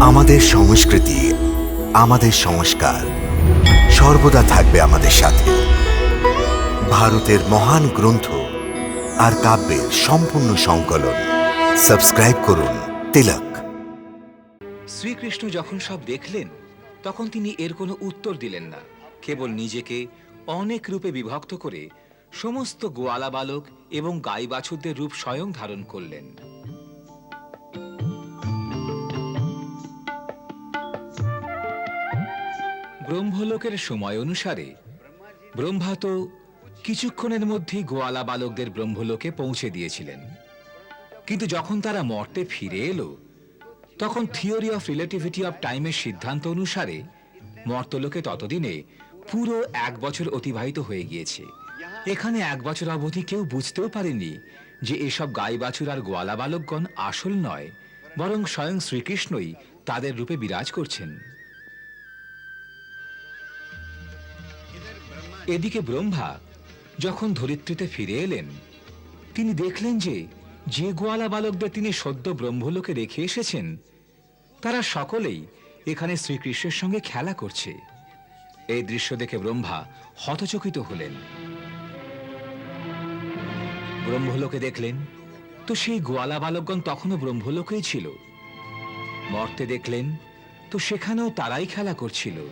আমাদের সংস্কৃতি, আমাদের সংস্কার সর্বদা থাকবে আমাদের সাথে। ভারতের মহান গ্রন্থ আর কাব্যের সম্পূর্ণ সংকলন। সাবস্ক্রাইব করুন তিলক। শ্রীকৃষ্ণ যখন সব দেখলেন, তখন তিনি এর কোনো উত্তর দিলেন না। কেবল নিজেকে অনেক রূপে বিভক্ত করে সমস্ত গোয়ালা বালক এবং গাই বাছুরদের রূপ স্বয়ং ধারণ করলেন। ব্রহ্মলোকের সময় অনুসারে ব্রহ্মা তো কিছুক্ষণের মধ্যেই গোয়ালা বালকদের ব্রহ্মলোকে পৌঁছে দিয়েছিলেন। কিন্তু যখন তারা মর্তে ফিরে এলো, তখন থিওরি অফ রিলেটিভিটি অফ টাইমের সিদ্ধান্ত অনুসারে মর্তলোকে ততদিনে পুরো এক বছর অতিবাহিত হয়ে গিয়েছে। এখানে এক বছর অবধি কেউ বুঝতেও পারেনি যে এসব গাই বাছুর আর গোয়ালা বালকগণ আসল নয়, বরং স্বয়ং শ্রীকৃষ্ণই তাদের রূপে বিরাজ করছেন। এদিকে ব্রহ্মা যখন ধরিত্রীতে ফিরে এলেন, তিনি দেখলেন যে যে গোয়ালা বালকদের তিনি সদ্য ব্রহ্মলোকে রেখে এসেছেন, তারা সকলেই এখানে শ্রীকৃষ্ণের সঙ্গে খেলা করছে। এই দৃশ্য দেখে ব্রহ্মা হতচকিত হলেন। ব্রহ্মলোকে দেখলেন, তো সেই গোয়ালা বালকগণ তখনও ব্রহ্মলোকেই ছিল। মর্তে দেখলেন, তো সেখানেও তারাই খেলা করছিল।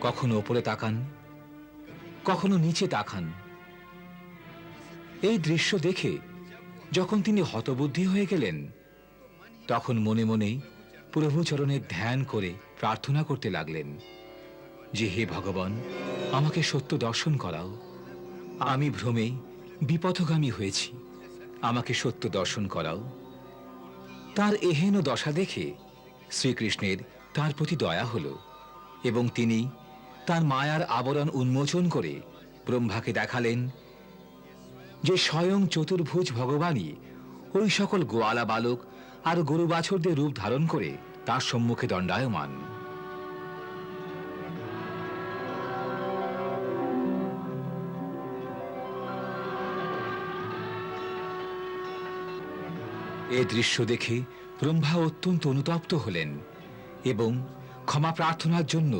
কখনো ওপরে তাকান, কখনো নিচে তাকান। এই দৃশ্য দেখে যখন তিনি হতবুদ্ধি হয়ে গেলেন, তখন মনে মনেই প্রভু চরণে ধ্যান করে প্রার্থনা করতে লাগলেন, যে হে ভগবান, আমাকে সত্য দর্শন করাও। আমি ভ্রমে বিপথগামী হয়েছি, আমাকে সত্য দর্শন করাও। তার এহেন দশা দেখে শ্রীকৃষ্ণের তার প্রতি দয়া হলো এবং তিনি তার মায়ার আবরণ উন্মোচন করে ব্রহ্মাকে দেখালেন যে স্বয়ং চতুর্ভুজ ভগবানই ওই সকল গোয়ালা বালক আর গরু বাছরদের রূপ ধারণ করে তার সম্মুখে দণ্ডায়মান। এ দৃশ্য দেখে ব্রহ্মা অত্যন্ত অনুতপ্ত হলেন এবং ক্ষমা প্রার্থনার জন্য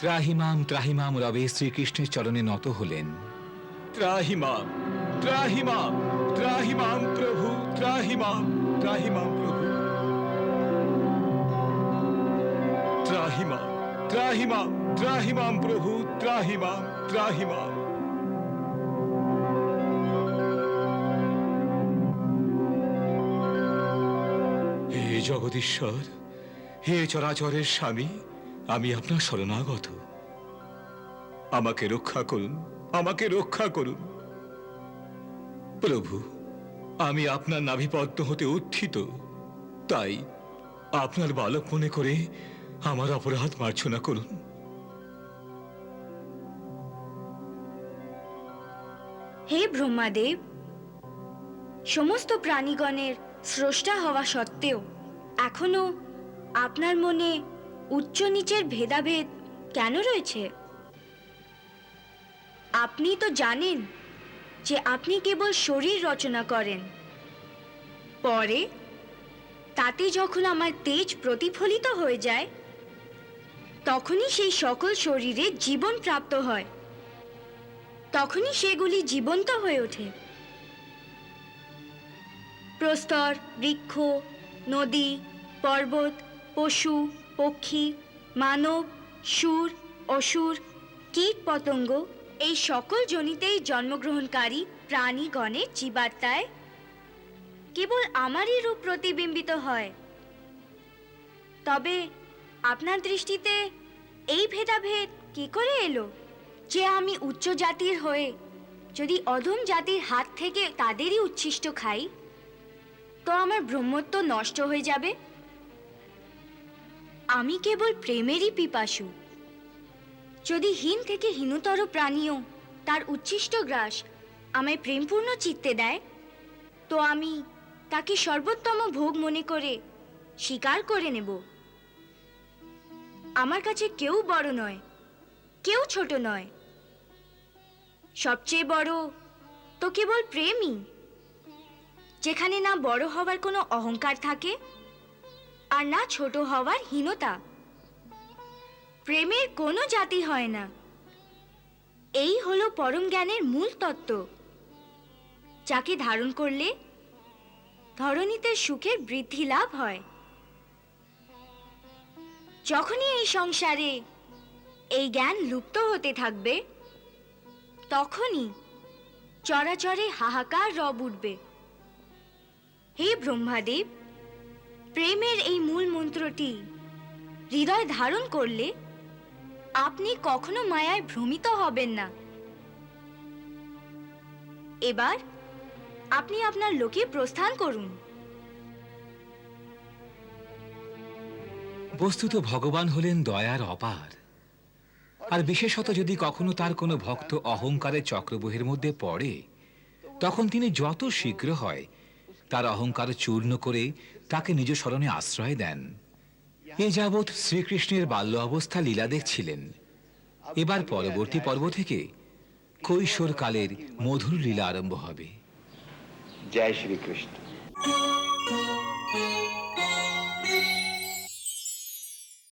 ত্রাহিমাম ত্রাহিমাম রবে শ্রীকৃষ্ণের চরণে নত হলেন। ত্রাহিমাম ত্রাহিমাম ত্রাহিমাম প্রভু, ত্রাহিমাম ত্রাহিমাম প্রভু। ত্রাহিমাম ত্রাহিমাম ত্রাহিমাম প্রভু, ত্রাহিমাম ত্রাহিমাম। হে জগদীশ্বর, হে চরাচরের স্বামী আমি আপনার শরণাগত। আমাকে রক্ষা করুন, আমাকে রক্ষা করুন। প্রভু, আমি আপনার নাভিপদ্ম হতে উত্থিত। তাই আপনার বালক মনে করে আমার অপরাধ মার্জনা করুন। হে ব্রহ্মাদেব, সমস্ত প্রাণীগণের স্রষ্টা হওয়া সত্ত্বেও এখনও আপনার মনে উচ্চ নিচের ভেদাভেদ কেন রয়েছে? আপনি তো জানেন যে আপনি কেবল শরীর রচনা করেন। পরে তাতে যখন আমার তেজ প্রতিফলিত হয়ে যায়, তখনই সেই সকল শরীরে জীবন প্রাপ্ত হয়। তখনই সেগুলি জীবন্ত হয়ে ওঠে। প্রস্তর, বৃক্ষ, নদী, পর্বত, পশু পক্ষী, মানব, সুর, অসুর কীট পতঙ্গ এই সকল জনিতেই জন্মগ্রহণকারী প্রাণীগণের জীবাত্মায় কেবল আমারই রূপ প্রতিবিম্বিত হয়। তবে আপনার দৃষ্টিতে এই ভেদাভেদ কি করে এলো? যে আমি উচ্চ জাতির হয়ে যদি অধম জাতির হাত থেকে তাদেরই উচ্ছিষ্ট খাই, তো আমার ব্রহ্মত্ব নষ্ট হয়ে যাবে। আমি কেবল প্রেমেরই পিপাসু। যদি হীন থেকে হীনতর প্রাণীও তার উচ্ছিষ্ট গ্রাস আমায় প্রেমপূর্ণ চিত্তে দেয়, তো আমি তাকে সর্বোত্তম ভোগ মনে করে স্বীকার করে নেব। আমার কাছে কেউ বড় নয়, কেউ ছোট নয়। সবচেয়ে বড় তো কেবল প্রেমই, যেখানে না বড় হওয়ার কোনো অহংকার থাকে আর না ছোট হওয়ার হীনতা। প্রেমের কোনো জাতি হয় না। এই হলো পরম জ্ঞানের মূল তত্ত্ব। যাকে ধারণ করলে ধরণীতে সুখের বৃদ্ধি লাভ হয়। যখনই এই সংসারে এই জ্ঞান লুপ্ত হতে থাকবে, তখনই চরাচরে হাহাকার রব উঠবে। হে ব্রহ্মাদেব প্রেমের এই মূল মন্ত্রটি হৃদয় ধারণ করলে আপনি কখনো মায়ায় ভ্রমিত হবেন না। এবার আপনি আপনার লোকে প্রস্থান করুন। বস্তুত ভগবান হলেন দয়ার অপার। আর বিশেষত যদি কখনো তার কোনো ভক্ত অহংকারের চক্রবহের মধ্যে পড়ে, তখন তিনি যত শীঘ্র হয় তার অহংকার চূর্ণ করে তাকে নিজ স্মরণে আশ্রয় দেন। এ যাবৎ শ্রীকৃষ্ণের বাল্য অবস্থা লীলা দেখছিলেন। এবার পরবর্তী পর্ব থেকে কৈশোর কালের মধুর লীলা আরম্ভ হবে। জয় শ্রীকৃষ্ণ।